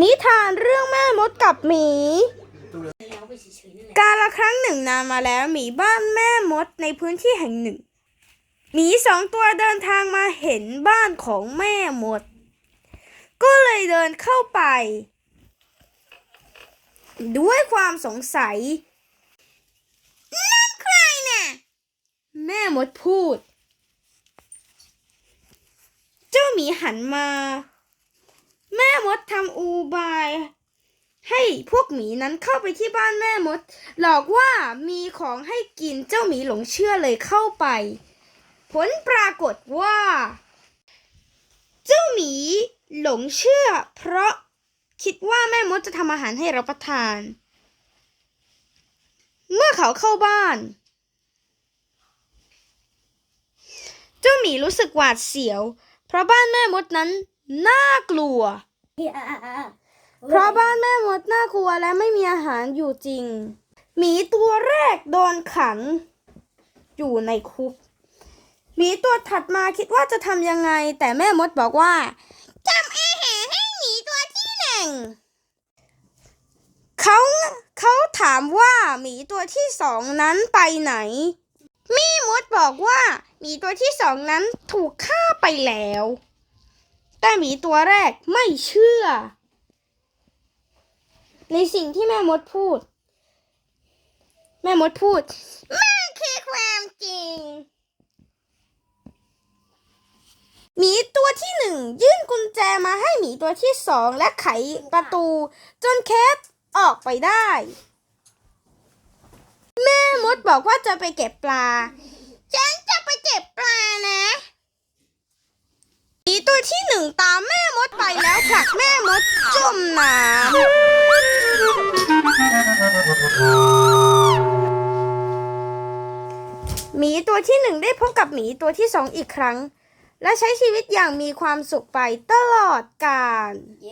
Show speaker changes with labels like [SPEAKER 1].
[SPEAKER 1] นิทานเรื่องแม่มดกับหมี กาละครั้งหนึ่งนานมาแล้วหมีบ้านแม่มดในพื้นที่แห่งหนึ่งหมีสองตัวเดินทางมาเห็นบ้านของแม่มด ก็เลยเดินเข้าไป ด้วยความสงสัยนั่นใครน่ะแม่มดพูด เจ้าหมีหันมา ม่มดทำอูบาย ให้พวกหมีนั้นเข้าไปที่บ้านแม่มด หลอกว่ามีของให้กินเจ้าหมีหลงเชื่อเลยเข้าไป ผลปรากฏว่า เจ้าหมีหลงเชื่อ เพราะคิดว่าแม่มดจะทำอาหารให้รับประทาน เมื่อเขาเข้าบ้านเจ้าหมีรู้สึกหวาดเสียว เพราะบ้านแม่มดนั้นน่ากลัว เพราะบ้านแม่มดน่ากลัวและไม่มีอาหารอยู่จริง หมีตัวแรกโดนขังอยู่ในคุก หมีตัวถัดมาคิดว่าจะทำยังไง แต่แม่มดบอกว่าทำอาหารให้หมีตัวที่หนึ่งเขาเขาถามว่าหมีตัวที่สองนั้นไปไหนแม่มดบอกว่าหมีตัวที่สองนั้นถูกฆ่าไปแล้ว แต่หมีตัวแรกไม่เชื่อ ในสิ่งที่แม่มดพูด แม่มดพูดมันคือความจริงหมีตัวที่หนึ่งยื่นกุญแจมาให้หมีตัวที่สองและไขประตู จนเคสออกไปได้ แม่มดบอกว่าจะไปเก็บปลาฉันจะไปเก็บปลานะหมี ตัวที่หนึ่งตามแม่มดไปแล้วผลักแม่มดจมน้ำหมีตัวที่หนึ่งได้พบกับหมีตัวที่สองอีกครั้ง และใช้ชีวิตอย่างมีความสุขไปตลอดกาล
[SPEAKER 2] เ